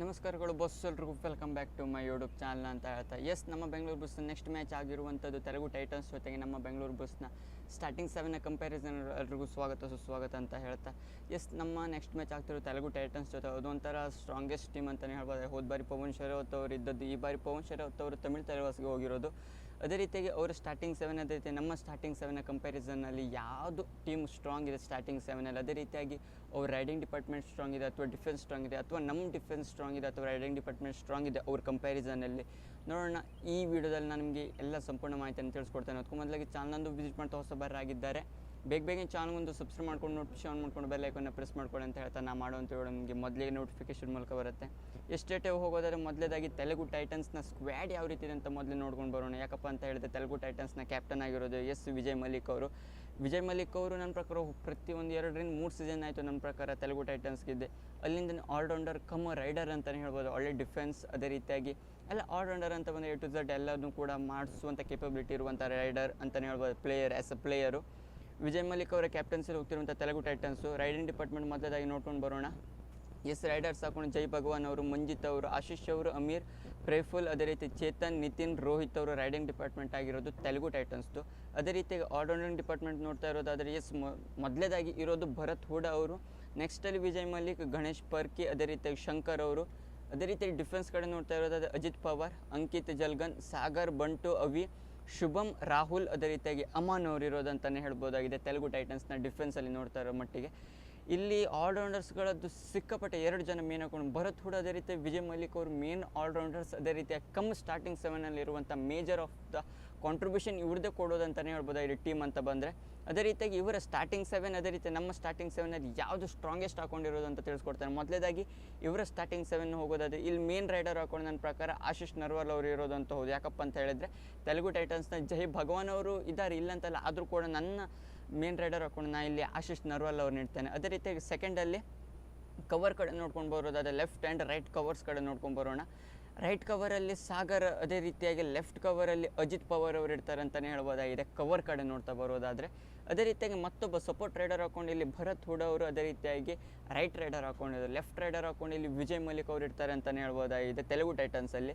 ನಮಸ್ಕಾರಗಳು ಬಸ್ ಎಲ್ರಿಗೂ. Welcome back to my YouTube channel ಅಂತ ಹೇಳ್ತಾ. ಎಸ್ ನಮ್ಮ ಬೆಂಗಳೂರು ಬಸ್ನ ನೆಕ್ಸ್ಟ್ ಮ್ಯಾಚ್ ಆಗಿರುವಂಥದ್ದು ತೆಲುಗು ಟೈಟನ್ಸ್ ಜೊತೆಗೆ ನಮ್ಮ ಬೆಂಗಳೂರು ಬಸ್ನ ಸ್ಟಾರ್ಟಿಂಗ್ ಸೆವೆನ್ ಕಂಪ್ಯಾರಿಸನ್ ಎಲ್ರಿಗೂ ಸ್ವಾಗತ, ಸುಸ್ವಾಗತ ಅಂತ ಹೇಳ್ತಾ. ಎಸ್ ನಮ್ಮ ನೆಕ್ಸ್ಟ್ ಮ್ಯಾಚ್ ಆಗ್ತಿರೋ ತೆಲುಗು ಟೈಟನ್ಸ್ ಜೊತೆ ಅದೊಂಥರ ಸ್ಟ್ರಾಂಗೆಸ್ಟ್ ಟೀಮ್ ಅಂತಲೇ ಹೇಳ್ಬೋದು. ಹೋದ ಬಾರಿ ಪವನ್ ಶರಾವತ್ ಅವರು ಇದ್ದದ್ದು, ಈ ಬಾರಿ ಪವನ್ ಶರಾವತ್ ಅವರು ತಮಿಳು ತಲೆವಾಸ್ಗೆ ಹೋಗಿರೋದು. ಅದೇ ರೀತಿಯಾಗಿ ಅವರು ಸ್ಟಾರ್ಟಿಂಗ್ ಸೆವೆನ್ ಅದೇ ರೀತಿ ನಮ್ಮ ಸ್ಟಾರ್ಟಿಂಗ್ ಸೆವೆನ್ನ ಕಂಪ್ಯಾರಿಸನ್ನಲ್ಲಿ ಯಾವುದು ಟೀಮ್ ಸ್ಟ್ರಾಂಗ್ ಇದೆ ಸ್ಟಾರ್ಟಿಂಗ್ ಸೆವೆನಲ್ಲಿ ಅದೇ ರೀತಿಯಾಗಿ ಅವ್ರ ರೈಡಿಂಗ್ ಡಿಪಾರ್ಟ್ಮೆಂಟ್ ಸ್ಟ್ರಾಂಗ್ ಇದೆ ಅಥವಾ ಡಿಫೆನ್ಸ್ ಸ್ಟ್ರಾಂಗ್ ಇದೆ ಅಥವಾ ನಮ್ಮ ಡಿಫೆನ್ಸ್ ಸ್ಟ್ರಾಂಗ್ ಇದೆ ಅಥವಾ ರೈಡಿಂಗ್ ಡಿಪಾರ್ಟ್ಮೆಂಟ್ ಸ್ಟ್ರಾಂಗ್ ಇದೆ ಅವ್ರ ಕಂಪ್ಯಾರಿಸನಲ್ಲಿ ನೋಡೋಣ, ಈ ವಿಡಿಯೋದಲ್ಲಿ ನಾನು ನಿಮಗೆ ಎಲ್ಲ ಸಂಪೂರ್ಣ ಮಾಹಿತಿಯನ್ನು ತಿಳಿಸ್ಕೊಡ್ತೇನೆ. ಅದಕ್ಕೂ ಮೊದಲಾಗಿ ಚಾನಲ್ನೊಂದು ವಿಸಿಟ್ ಮಾಡ್ತಾ ಹೊಸಬರಾಗಿದ್ದಾರೆ ಬೇಗ ಬೇಗ ಒಂದು ಸಬ್ಸ್ಕ್ರೈಬ್ ಮಾಡ್ಕೊಂಡು ನೋಟಿಫಿಕೇಶನ್ ಆನ್ ಮಾಡ್ಕೊಂಡು ಬೆಲ್ ಐಕನ್ನ ಪ್ರೆಸ್ ಮಾಡ್ಕೊಳ್ಳಿ ಅಂತ ಹೇಳ್ತಾ ನಾ ಅಂತ ಹೇಳೋ ನಿಮಗೆ ಮೊದಲಿಗೆ ನೋಟಿಫಿಕೇಶನ್ ಮೂಲಕ ಬರುತ್ತೆ. ಎಷ್ಟೇಟೇ ಹೋಗೋದಾದ್ರೆ ಮೊದಲೇದಾಗಿ ತೆಲುಗು ಟೈಟನ್ಸ್ನ ಸ್ಕ್ವಾಡ್ ಯಾವ ರೀತಿ ಇದೆ ಅಂತ ಮೊದಲು ನೋಡ್ಕೊಂಡು ಬರೋಣ. ಯಾಕಪ್ಪ ಅಂತ ಹೇಳಿದ್ರೆ ತೆಲುಗು ಟೈಟನ್ಸ್ನ ಕ್ಯಾಪ್ಟನ್ ಆಗಿರೋದು ಎಸ್. ವಿಜಯ್ ಮಲ್ಲಿಕ್ ಅವರು. ವಿಜಯ್ ಮಲ್ಲಿಕ್ ಅವರು ನನ್ನ ಪ್ರಕಾರ ಪ್ರತಿಯೊಂದು ಎರಡರಿಂದ ಮೂರು ಸೀಸನ್ ಆಯಿತು ನನ್ನ ಪ್ರಕಾರ ತೆಲುಗು ಟೈಟನ್ಸ್ಗಿದ್ದೆ ಅಲ್ಲಿಂದ ಆಲ್ರೌಂಡರ್ ಕಮ್ ರೈಡರ್ ಅಂತಲೇ ಹೇಳ್ಬೋದು. ಒಳ್ಳೆ ಡಿಫೆನ್ಸ್ ಅದೇ ರೀತಿಯಾಗಿ. ಎಲ್ಲ ಆಲ್ರೌಂಡರ್ ಅಂತ ಬಂದರೆ ಎ ಟು ಝಡ್ ಎಲ್ಲದನ್ನು ಕೂಡ ಮಾಡಿಸುವಂಥ ಕೇಪಬಿಲಿಟಿ ಇರುವಂಥ ರೈಡರ್ ಅಂತಲೇ ಹೇಳ್ಬೋದು. Player as a player Vijay Malik ಅವರ ಕ್ಯಾಪ್ಟನ್ಸಿಲಿ ಹೋಗ್ತಿರುವಂಥ ತೆಲುಗು ಟೈಟನ್ಸು. ರೈಡಿಂಗ್ ಡಿಪಾರ್ಟ್ಮೆಂಟ್ ಮೊದಲಾಗಿ ನೋಡ್ಕೊಂಡು ಬರೋಣ. ಎಸ್ ರೈಡರ್ಸ್ ಹಾಕೊಂಡು ಜೈ ಭಗವಾನ್ ಅವರು, ಮಂಜಿತ್ ಅವರು, ಆಶೀಶ್ ಅವರು, ಅಮೀರ್, ಪ್ರೇಫುಲ್, ಅದೇ ರೀತಿ ಚೇತನ್, ನಿತಿನ್, ರೋಹಿತ್ ಅವರು ರೈಡಿಂಗ್ ಡಿಪಾರ್ಟ್ಮೆಂಟ್ ಆಗಿರೋದು ತೆಲುಗು ಟೈಟನ್ಸ್ದು ಅದೇ ರೀತಿ ಆಲ್ರೌಂಡಿಂಗ್ ಡಿಪಾರ್ಟ್ಮೆಂಟ್ ನೋಡ್ತಾ ಇರೋದಾದರೆ ಎಸ್ ಮೊದಲೇದಾಗಿ ಇರೋದು ಭರತ್ ಹೂಡ ಅವರು. ನೆಕ್ಸ್ಟಲ್ಲಿ ವಿಜಯ್ ಮಲ್ಲಿಕ್, ಗಣೇಶ್ ಪರ್ಕಿ, ಅದೇ ರೀತಿಯಾಗಿ ಶಂಕರ್ ಅವರು. ಅದೇ ರೀತಿ ಡಿಫೆನ್ಸ್ ಕಡೆ ನೋಡ್ತಾ ಇರೋದಾದರೆ ಅಜಿತ್ ಪವಾರ್, ಅಂಕಿತ್ ಜಲ್ಗನ್, ಸಾಗರ್, ಬಂಟು, ಅವಿ, ಶುಭಂ, ರಾಹುಲ್, ಅದೇ ರೀತಿಯಾಗಿ ಅಮಾನ್ ಅವರು ಇರೋದಂತಲೇ ಹೇಳ್ಬೋದಾಗಿದೆ ತೆಲುಗು ಟೈಟನ್ಸ್ನ ಡಿಫೆನ್ಸಲ್ಲಿ ನೋಡ್ತಾ ಇರೋ ಮಟ್ಟಿಗೆ. ಇಲ್ಲಿ ಆಲ್ರೌಂಡರ್ಸ್ಗಳದ್ದು ಸಿಕ್ಕಪಟ್ಟೆ ಎರಡು ಜನ ಮೇನ್ ಹಾಕೊಂಡು ಭರತ್ ಅದೇ ರೀತಿ, ವಿಜಯ್ ಮಲ್ಲಿಕ್ ಅವರು ಮೇನ್ ಆಲ್ರೌಂಡರ್ಸ್ ಅದೇ ರೀತಿ ಕಮ್ ಸ್ಟಾರ್ಟಿಂಗ್ ಸೆವೆನಲ್ಲಿ ಇರುವಂಥ ಮೇಜರ್ ಆಫ್ ದ ಕಾಂಟ್ರಿಬ್ಯೂಷನ್ ಇವ್ರದ್ದೇ ಕೊಡೋದಂತಲೇ ಇಡೀ ಟೀಮ್ ಅಂತ ಬಂದರೆ. ಅದೇ ರೀತಿಯಾಗಿ ಇವರ ಸ್ಟಾರ್ಟಿಂಗ್ ಸೆವೆನ್ ಅದೇ ರೀತಿ ನಮ್ಮ ಸ್ಟಾರ್ಟಿಂಗ್ ಸೆವೆನಲ್ಲಿ ಯಾವುದು ಸ್ಟ್ರಾಂಗೆಸ್ಟ್ ಹಾಕೊಂಡಿರೋದು ಅಂತ ತಿಳಿಸ್ಕೊಡ್ತಾರೆ ಮೊದಲೇದಾಗಿ ಇವರ ಸ್ಟಾರ್ಟಿಂಗ್ ಸೆವೆನ್ ಹೋಗೋದಾದ್ರೆ, ಇಲ್ಲಿ ಮೇನ್ ರೈಡರ್ ಹಾಕೊಂಡು ನನ್ನ ಪ್ರಕಾರ ಆಶೀಶ್ ನರ್ವಾಲ್ ಅವರು ಇರೋದು ಅಂತ ಹೌದು. ಯಾಕಪ್ಪ ಅಂತ ಹೇಳಿದ್ರೆ, ತೆಲುಗು ಟೈಟನ್ಸ್ನ ಜೈ ಭಗವಾನ್ ಅವರು ಇದ್ದಾರೆ, ಇಲ್ಲಂತಲ್ಲ, ಆದರೂ ಕೂಡ ನನ್ನ ಮೇನ್ ರೈಡರ್ ಹಾಕೊಂಡು ಇಲ್ಲಿ ಆಶಿಶ್ ನರ್ವಾಲ್ ಅವ್ರು ನೀಡ್ತೇನೆ ಅದೇ ರೀತಿಯಾಗಿ ಸೆಕೆಂಡಲ್ಲಿ ಕವರ್ ಕಡೆ ನೋಡ್ಕೊಂಡು ಬರೋದಾದ್ರೆ ಲೆಫ್ಟ್ ಆ್ಯಂಡ್ ರೈಟ್ ಕವರ್ಸ್ ಕಡೆ ನೋಡ್ಕೊಂಡು ಬರೋಣ. ರೈಟ್ ಕವರಲ್ಲಿ ಸಾಗರ್, ಅದೇ ರೀತಿಯಾಗಿ ಲೆಫ್ಟ್ ಕವರಲ್ಲಿ ಅಜಿತ್ ಪವರ್ ಅವರು ಇರ್ತಾರೆ ಅಂತಲೇ ಹೇಳ್ಬೋದಾಗಿದೆ ಕವರ್ ಕಡೆ ನೋಡ್ತಾ ಬರೋದಾದರೆ. ಅದೇ ರೀತಿಯಾಗಿ ಮತ್ತೊಬ್ಬ ಸಪೋರ್ಟ್ ರೈಡರ್ ಹಾಕೊಂಡು ಇಲ್ಲಿ ಭರತ್ ಹುಡ ಅವರು, ಅದೇ ರೀತಿಯಾಗಿ ರೈಟ್ ರೈಡರ್ ಹಾಕೊಂಡಿದ್ದಾರೆ. ಲೆಫ್ಟ್ ರೈಡರ್ ಹಾಕೊಂಡು ಇಲ್ಲಿ ವಿಜಯ್ ಮಲಿಕ್ ಅವರು ಇರ್ತಾರೆ ಅಂತಲೇ ಹೇಳ್ಬೋದಾಗಿದೆ, ತೆಲುಗು ಟೈಟನ್ಸಲ್ಲಿ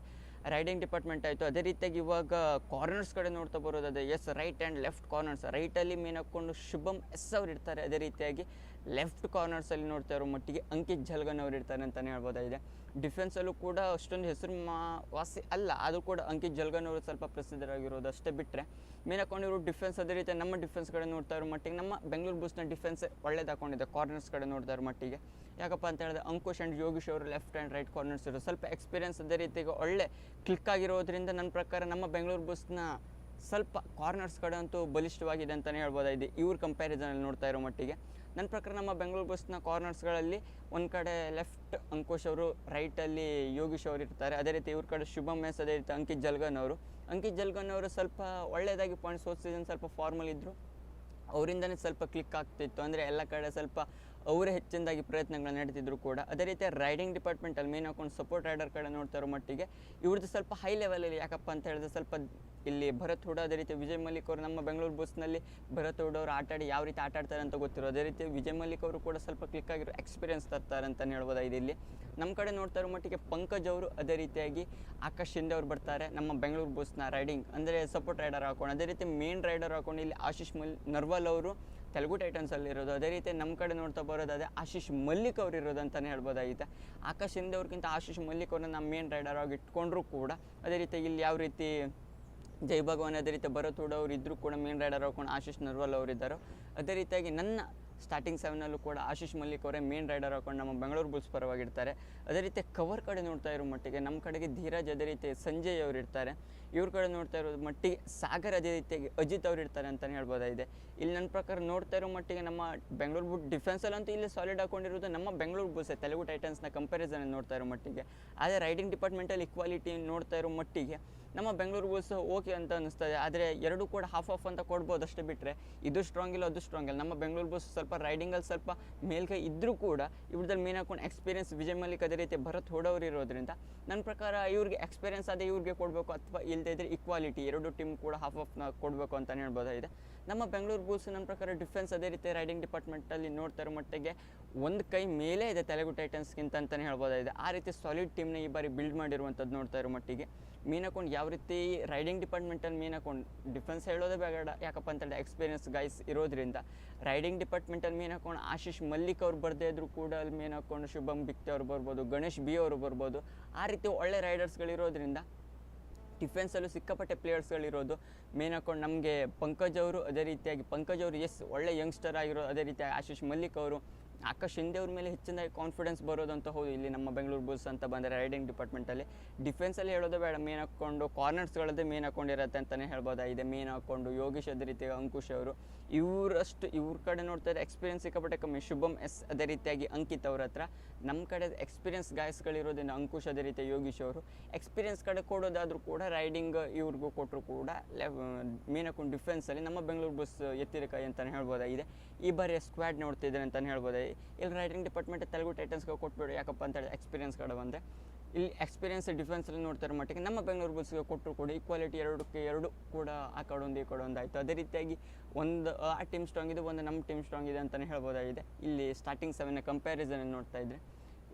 ರೈಡಿಂಗ್ ಡಿಪಾರ್ಟ್ಮೆಂಟ್ ಆಯಿತು. ಅದೇ ರೀತಿಯಾಗಿ ಇವಾಗ ಕಾರ್ನರ್ಸ್ ಕಡೆ ನೋಡ್ತಾ ಬರೋದಾದ್ರೆ yes right and left corners ರೈಟಲ್ಲಿ main ಹಾಕ್ಕೊಂಡು ಶುಭಮ್ ಎಸ್ ಅವ್ರು ಇರ್ತಾರೆ. ಅದೇ ರೀತಿಯಾಗಿ ಲೆಫ್ಟ್ ಕಾರ್ನರ್ಸಲ್ಲಿ ನೋಡ್ತಾ ಇರೋ ಮಟ್ಟಿಗೆ ಅಂಕಿತ್ ಜಲ್ಗನ್ ಅವರು ಇರ್ತಾರೆ ಅಂತಲೇ ಹೇಳ್ಬೋದಾಗಿದೆ. ಡಿಫೆನ್ಸಲ್ಲೂ ಕೂಡ ಅಷ್ಟೊಂದು ಹೆಸರು ಮಾ, ವಾಸಿ ಅಲ್ಲ, ಆದರೂ ಕೂಡ ಅಂಕಿತ್ ಜಲ್ಗನ್ ಅವರು ಸ್ವಲ್ಪ ಪ್ರಸಿದ್ಧರಾಗಿರೋದು ಅಷ್ಟೇ ಬಿಟ್ಟರೆ ಮೇನ್ ಹಾಕೊಂಡಿರೋ ಡಿಫೆನ್ಸ್ ಅದೇ ರೀತಿ ನಮ್ಮ ಡಿಫೆನ್ಸ್ ಕಡೆ ನೋಡ್ತಾ ಇರೋ ಮಟ್ಟಿಗೆ, ನಮ್ಮ ಬೆಂಗಳೂರು ಬುಸ್ನ ಡಿಫೆನ್ಸ್ ಒಳ್ಳೇದು ಹಾಕೊಂಡಿದೆ ಕಾರ್ನರ್ಸ್ ಕಡೆ ನೋಡ್ತಾ ಇರೋ ಮಟ್ಟಿಗೆ. ಯಾಕಪ್ಪ ಅಂತ ಹೇಳಿದ್ರೆ ಅಂಕುಶ್ ಆ್ಯಂಡ್ ಯೋಗೀಶ್ ಅವರು ಲೆಫ್ಟ್ ಆ್ಯಂಡ್ ರೈಟ್ ಕಾರ್ನರ್ಸ್ ಇರೋ ಸ್ವಲ್ಪ ಎಕ್ಸ್ಪೀರಿಯನ್ಸ್ ಅದೇ ರೀತಿಗೆ ಒಳ್ಳೆ ಕ್ಲಿಕ್ ಆಗಿರೋದ್ರಿಂದ ನನ್ನ ಪ್ರಕಾರ ನಮ್ಮ ಬೆಂಗಳೂರು ಬುಸ್ನ ಸ್ವಲ್ಪ ಕಾರ್ನರ್ಸ್ ಕಡೆ ಅಂತೂ ಬಲಿಷ್ಠವಾಗಿದೆ ಅಂತಲೇ ಹೇಳ್ಬೋದಾಗಿದೆ. ಇವ್ರ ಕಂಪ್ಯಾರಿಸನಲ್ಲಿ ನೋಡ್ತಾ ಇರೋ ಮಟ್ಟಿಗೆ. ನನ್ನ ಪ್ರಕಾರ ನಮ್ಮ ಬೆಂಗಳೂರು ಬಸ್ನ ಕಾರ್ನರ್ಸ್ಗಳಲ್ಲಿ ಒಂದು ಕಡೆ ಲೆಫ್ಟ್ ಅಂಕುಶ್ ಅವರು ರೈಟಲ್ಲಿ ಯೋಗೀಶ್ ಅವರು ಇರ್ತಾರೆ. ಅದೇ ರೀತಿ ಇವ್ರ ಕಡೆ ಶುಭಮ್ ಎಸ್ ಅದೇ ರೀತಿ ಅಂಕಿತ್ ಜಲ್ಗನ್ ಅವರು. ಅಂಕಿತ್ ಜಲ್ಗನ್ ಅವರು ಸ್ವಲ್ಪ ಒಳ್ಳೆಯದಾಗಿ ಪಾಯಿಂಟ್ಸ್ ಹೋದ ಸೀಸನ್ ಸ್ವಲ್ಪ ಫಾರ್ಮಲ್ ಇದ್ದರು ಅವರಿಂದನೇ ಸ್ವಲ್ಪ ಕ್ಲಿಕ್ ಆಗ್ತಿತ್ತು. ಅಂದರೆ ಎಲ್ಲ ಕಡೆ ಸ್ವಲ್ಪ ಅವರೇ ಹೆಚ್ಚಿನದಾಗಿ ಪ್ರಯತ್ನಗಳು ನಡೆಸಿದ್ರು ಕೂಡ. ಅದೇ ರೀತಿ ರೈಡಿಂಗ್ ಡಿಪಾರ್ಟ್ಮೆಂಟಲ್ಲಿ ಮೇನ್ ಹಾಕೊಂಡು ಸಪೋರ್ಟ್ ರೈಡರ್ ಕಡೆ ನೋಡ್ತಾರೋ ಮಟ್ಟಿಗೆ ಇವ್ರದ್ದು ಸ್ವಲ್ಪ ಹೈ ಲೆವೆಲಲ್ಲಿ ಯಾಕಪ್ಪ ಅಂತ ಹೇಳಿದ್ರೆ ಸ್ವಲ್ಪ ಇಲ್ಲಿ ಭರತ್ ಹುಡ, ಅದೇ ರೀತಿ ವಿಜಯ್ ಮಲ್ಲಿಕ್ ಅವರು ನಮ್ಮ ಬೆಂಗಳೂರು ಬಸ್ನಲ್ಲಿ ಭರತ್ ಹುಡ ಅವರು ಆಟ ಆಡಿ ಯಾವ ರೀತಿ ಆಟ ಆಡ್ತಾರೆ ಅಂತ ಗೊತ್ತಿರೋ, ಅದೇ ರೀತಿ ವಿಜಯ್ ಮಲ್ಲಿಕ್ ಅವರು ಕೂಡ ಸ್ವಲ್ಪ ಕ್ಲಿಕ್ ಆಗಿರೋ ಎಕ್ಸ್ಪೀರಿಯನ್ಸ್ ತರ್ತಾರೆ ಅಂತಲೇ ಹೇಳ್ಬೋದಾಗಿದೆ ಇಲ್ಲಿ. ನಮ್ಮ ಕಡೆ ನೋಡ್ತಾ ಇರೋ ಮಟ್ಟಿಗೆ ಪಂಕಜ್ ಅವರು ಅದೇ ರೀತಿಯಾಗಿ ಆಕಾಶ್ ಶಿಂದೆ ಅವರು ಬರ್ತಾರೆ, ನಮ್ಮ ಬೆಂಗಳೂರು ಬಸ್ನ ರೈಡಿಂಗ್ ಅಂದರೆ ಸಪೋರ್ಟ್ ರೈಡರ್ ಹಾಕೊಂಡು ಅದೇ ರೀತಿ ಮೇನ್ ರೈಡರ್ ಹಾಕೊಂಡು ಇಲ್ಲಿ ಆಶೀಶ್ ಮಲ್ ನರ್ವಾಲ್ ಅವರು ತೆಲುಗು ಟೈಟನ್ಸಲ್ಲಿ ಇರೋದು, ಅದೇ ರೀತಿ ನಮ್ಮ ಕಡೆ ನೋಡ್ತಾ ಅದೇ ಆಶೀಶ್ ಮಲ್ಲಿಕ್ ಅವರು ಇರೋದು ಅಂತಲೇ ಹೇಳ್ಬೋದಾಗಿತ್ತು ಆಕಾಶ್ ಹಿಂದೆ ಅವ್ರಿಗಿಂತ ಆಶೀಶ್ ಮಲ್ಲಿಕ್ ಅವ್ರನ್ನ ನಮ್ಮ ಮೇನ್ ರೈಡರ್ ಆಗಿ ಇಟ್ಕೊಂಡ್ರು ಕೂಡ, ಅದೇ ರೀತಿ ಇಲ್ಲಿ ಯಾವ ರೀತಿ ಜೈ ಭಗವಾನ್ ಅದೇ ರೀತಿ ಭರತ್ ಹುಡ ಅವರು ಇದ್ದರೂ ಕೂಡ ಮೇನ್ ರೈಡರ್ ಹಾಕೊಂಡು ಆಶೀಶ್ ನರ್ವಾಲ್ ಅವರು ಇದ್ದಾರೆ, ಅದೇ ರೀತಿಯಾಗಿ ನನ್ನ ಸ್ಟಾರ್ಟಿಂಗ್ ಸೆವೆನಲ್ಲೂ ಕೂಡ ಆಶೀಶ್ ಮಲ್ಲಿಕ್ ಅವರೇ ಮೇನ್ ರೈಡರ್ ಹಾಕೊಂಡು ನಮ್ಮ ಬೆಂಗಳೂರು ಬುಲ್ಸ್ ಪರವಾಗಿರ್ತಾರೆ. ಅದೇ ರೀತಿ ಕವರ್ ಕಡೆ ನೋಡ್ತಾ ಇರೋ ಮಟ್ಟಿಗೆ ನಮ್ಮ ಕಡೆಗೆ ಧೀರಜ್ ಅದೇ ರೀತಿ ಸಂಜಯ್ ಅವರು ಇರ್ತಾರೆ. ಇವ್ರ ಕಡೆ ನೋಡ್ತಾ ಇರೋ ಮಟ್ಟಿಗೆ ಸಾಗರ್ ಅದೇ ರೀತಿಯಾಗಿ ಅಜಿತ್ ಅವರು ಇರ್ತಾರೆ ಅಂತಲೇ ಹೇಳ್ಬೋದಾಗಿದೆ. ಇಲ್ಲಿ ನನ್ನ ಪ್ರಕಾರ ನೋಡ್ತಾ ಇರೋ ಮಟ್ಟಿಗೆ ನಮ್ಮ ಬೆಂಗಳೂರು ಬುಟ್ ಡಿಫೆನ್ಸಲ್ಲಂತೂ ಇಲ್ಲಿ ಸಾಲಿಡ್ ಹಾಕೊಂಡಿರೋದು ನಮ್ಮ ಬೆಂಗಳೂರು ಬುಲ್ಸೆ ತೆಲುಗು ಟೈಟನ್ಸ್ನ ಕಂಪ್ಯಾರಿಸನ್ ನೋಡ್ತಾ ಇರೋ ಮಟ್ಟಿಗೆ. ಆದರೆ ರೈಡಿಂಗ್ ಡಿಪಾರ್ಟ್ಮೆಂಟಲ್ಲಿ ಇಕ್ವಾಲಿಟಿ ನೋಡ್ತಾ ಇರೋ ಮಟ್ಟಿಗೆ ನಮ್ಮ ಬೆಂಗಳೂರು ಬುಲ್ಸ್ ಓಕೆ ಅಂತ ಅನಿಸ್ತದೆ ಆದರೆ ಎರಡು ಕೂಡ ಹಾಫ್ ಆಫ್ ಅಂತ ಕೊಡ್ಬೋದು ಅಷ್ಟೇ ಬಿಟ್ಟರೆ ಇದು ಸ್ಟ್ರಾಂಗ್ ಇಲ್ಲ, ಅದು ಸ್ಟ್ರಾಂಗ್ ಇಲ್ಲ. ನಮ್ಮ ಬೆಂಗಳೂರು ಬುಲ್ಸ್ ಸ್ವಲ್ಪ ರೈಡಿಂಗಲ್ಲಿ ಸ್ವಲ್ಪ ಮೇಲ್ಕೈ ಇದ್ದರೂ ಕೂಡ ಇವ್ರದಲ್ಲಿ ಮೇನ್ ಹಾಕೊಂಡು ಎಕ್ಸ್ಪೀರಿಯನ್ಸ್ ವಿಜಯ್ ಮಲ್ಲಿಕ್ ಅದೇ ರೀತಿ ಭರತ್ ಹೊಡೋರು ಇರೋದ್ರಿಂದ ನನ್ನ ಪ್ರಕಾರ ಇವ್ರಿಗೆ ಎಕ್ಸ್ಪೀರಿಯನ್ಸ್ ಅದೇ ಇವ್ರಿಗೆ ಕೊಡಬೇಕು ಅಥವಾ ಇಲ್ಲದೇ ಇದ್ರೆ ಇಕ್ವಾಲಿಟಿ ಎರಡು ಟೀಮ್ ಕೂಡ ಹಾಫ್ ಆಫ್ನ ಕೊಡಬೇಕು ಅಂತಲೇ ಹೇಳ್ಬೋದಾಗಿದೆ. ನಮ್ಮ ಬೆಂಗಳೂರು ಬುಲ್ಸ್ ನನ್ನ ಪ್ರಕಾರ ಡಿಫೆನ್ಸ್ ಅದೇ ರೀತಿ ರೈಡಿಂಗ್ ಡಿಪಾರ್ಟ್ಮೆಂಟಲ್ಲಿ ನೋಡ್ತಾ ಇರೋ ಮಟ್ಟಿಗೆ ಒಂದು ಕೈ ಮೇಲೆ ಇದೆ ತೆಲುಗು ಟೈಟನ್ಸ್ಗಿಂತ ಅಂತಲೇ ಹೇಳ್ಬೋದಾಗಿದೆ. ಆ ರೀತಿ ಸಾಲಿಡ್ ಟೀಮ್ನ ಈ ಬಾರಿ ಬಿಲ್ಡ್ ಮಾಡಿರುವಂಥದ್ದು ನೋಡ್ತಾ ಇರೋ ಮಟ್ಟಿಗೆ. ಮೀನಕೊಂಡು ಹಾಕೊಂಡು ಯಾವ ರೀತಿ ರೈಡಿಂಗ್ ಡಿಪಾರ್ಟ್ಮೆಂಟಲ್ಲಿ ಮೀನ್ ಹಾಕೊಂಡು ಡಿಫೆನ್ಸ್ ಹೇಳೋದೇ ಬೇಡ. ಯಾಕಪ್ಪ ಅಂತೇಳಿ ಎಕ್ಸ್ಪೀರಿಯನ್ಸ್ ಗೈಸ್ ಇರೋದ್ರಿಂದ. ರೈಡಿಂಗ್ ಡಿಪಾರ್ಟ್ಮೆಂಟಲ್ಲಿ ಮೀನ್ ಹಾಕೊಂಡು ಆಶೀಶ್ ಮಲ್ಲಿಕ್ ಅವ್ರು ಬರ್ದೇ ಇದ್ರು ಕೂಡ ಅಲ್ಲಿ ಮೀನ್ ಹಾಕೊಂಡು ಶುಭಮ್ ಬಿಕ್ತಿ ಅವ್ರು ಬರ್ಬೋದು, ಗಣೇಶ್ ಬಿ ಅವರು ಬರ್ಬೋದು. ಆ ರೀತಿ ಒಳ್ಳೆ ರೈಡರ್ಸ್ಗಳಿರೋದ್ರಿಂದ ಡಿಫೆನ್ಸಲ್ಲೂ ಸಿಕ್ಕಾಪಟ್ಟೆ ಪ್ಲೇಯರ್ಸ್ಗಳಿರೋದು ಮೇನ್ ಹಾಕೊಂಡು ನಮಗೆ ಪಂಕಜ್ ಅವರು ಅದೇ ರೀತಿಯಾಗಿ ಪಂಕಜ್ ಅವರು ಎಸ್ ಒಳ್ಳೆ ಯಂಗ್ಸ್ಟರ್ ಆಗಿರೋ ಅದೇ ರೀತಿಯಾಗಿ ಆಶೀಶ್ ಮಲ್ಲಿಕ್ ಅವರು ಆಕಾಶ್ ಶಿಂದೆ ಅವ್ರ ಮೇಲೆ ಹೆಚ್ಚಿನ ಕಾನ್ಫಿಡೆನ್ಸ್ ಬರೋದಂತ ಹೌದು. ಇಲ್ಲಿ ನಮ್ಮ ಬೆಂಗಳೂರು ಬುಲ್ಸ್ ಅಂತ ಬಂದರೆ ರೈಡಿಂಗ್ ಡಿಪಾರ್ಟ್ಮೆಂಟಲ್ಲಿ ಡಿಫೆನ್ಸಲ್ಲಿ ಹೇಳೋದು ಬೇಡ. ಮೇನ್ ಹಾಕ್ಕೊಂಡು ಕಾರ್ನರ್ಸ್ಗಳದ್ದೇ ಮೇನ್ ಹಾಕೊಂಡಿರತ್ತೆ ಅಂತಲೇ ಹೇಳ್ಬೋದಾಗಿದೆ ಮೇನ್ ಹಾಕ್ಕೊಂಡು ಯೋಗೇಶ್ ಅದೇ ರೀತಿ ಅಂಕುಶ್ ಅವರು. ಇವರಷ್ಟು ಇವ್ರ ಕಡೆ ನೋಡ್ತಾರೆ ಎಕ್ಸ್ಪೀರಿಯನ್ಸ್ ಸಿಕ್ಕಾಪಟ್ಟೆ ಕಮ್ಮಿ. ಶುಭಮ್ ಎಸ್ ಅದೇ ರೀತಿಯಾಗಿ ಅಂಕಿತ್ ಅವ್ರ ಹತ್ರ. ನಮ್ಮ ಕಡೆ ಎಕ್ಸ್ಪೀರಿಯನ್ಸ್ ಗಾಯಸ್ಗಳಿರೋದ್ರಿಂದ ಅಂಕುಶ್ ಅದೇ ರೀತಿ ಯೋಗೀಶ್ ಅವರು. ಎಕ್ಸ್ಪೀರಿಯನ್ಸ್ ಕಡೆ ಕೊಡೋದಾದರೂ ಕೂಡ ರೈಡಿಂಗ್ ಇವ್ರಿಗೂ ಕೊಟ್ಟರು ಕೂಡ ಮೇನ್ ಹಾಕೊಂಡು ಡಿಫೆನ್ಸಲ್ಲಿ ನಮ್ಮ ಬೆಂಗಳೂರು ಬಸ್ ಎತ್ತಿರಕಾಯಿ ಕೈ ಅಂತಲೇ ಹೇಳ್ಬೋದಾಗಿದೆ ಈ ಬಾರಿ ಸ್ಕ್ವಾಡ್ ನೋಡ್ತಿದ್ದಾರೆ ಅಂತಲೇ ಹೇಳ್ಬೋದಾಗಿದೆ ಇಲ್ಲಿ ರೈಟಿಂಗ್ ಡಿಪಾರ್ಟ್ಮೆಂಟ್ ತೆಲುಗು ಟೈಟನ್ಸ್ಗೆ ಕೊಟ್ಬಿಡು, ಯಾಕಪ್ಪ ಅಂತ ಎಕ್ಸ್ಪೀರಿಯನ್ಸ್ ಕಡೆ ಬಂದರೆ ಇಲ್ಲಿ ಎಕ್ಸ್ಪೀರಿಯನ್ಸ್ ಡಿಫೆನ್ಸಲ್ಲಿ ನೋಡ್ತಾರೆ ಮಟ್ಟಿಗೆ. ನಮ್ಮ ಬೆಂಗಳೂರು ಬುಲ್ಸ್ಗೆ ಕೊಟ್ಟರು ಕೂಡ ಈಕ್ವಾಲಿಟಿ ಎರಡಕ್ಕೆ ಎರಡು ಕೂಡ ಆ ಕಡೆ ಒಂದು, ಈ ಕಡೆ ಒಂದು ಆಯಿತು. ಅದೇ ರೀತಿಯಾಗಿ ಒಂದು, ಆ ಟೀಮ್ ಸ್ಟ್ರಾಂಗ್ ಇದೆ, ಒಂದು ನಮ್ಮ ಟೀಮ್ ಸ್ಟ್ರಾಂಗ್ ಇದೆ ಅಂತಲೇ ಹೇಳ್ಬೋದಾಗಿದೆ. ಇಲ್ಲಿ ಸ್ಟಾರ್ಟಿಂಗ್ ಸೆವೆನ್ ಕಂಪ್ಯಾರಿಸನ್ ನೋಡ್ತಾ ಇದ್ರೆ.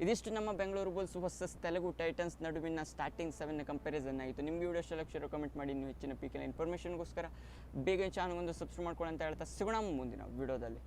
ಇದಿಷ್ಟು ನಮ್ಮ Bengaluru bulls versus Telugu titans ನಡುವಿನ ಸ್ಟಾರ್ಟಿಂಗ್ ಸೆವೆನ್ ಕಂಪ್ಯಾರಿಸನ್ ಆಯಿತು ನಿಮ್ಮ ವಿಡಿಯೋ ಇಷ್ಟ ಲಕ್ಷ ಕಮೆಂಟ್ ಮಾಡಿ. ಇನ್ನೂ ಹೆಚ್ಚಿನ ಪೀಕಿನ ಇನ್ಫಾರ್ಮೇಷನ್ಗೋಸ್ಕರ ಬೇಗ ಚಾನಲ್ ಒಂದು ಸಬ್ಸ್ಕ್ರೈಬ್ ಮಾಡ್ಕೊಳ್ಳಿ ಅಂತ ಹೇಳ್ತಾ ಸಿಗೋಣ ಮುಂದಿನ ವಿಡಿಯೋದಲ್ಲಿ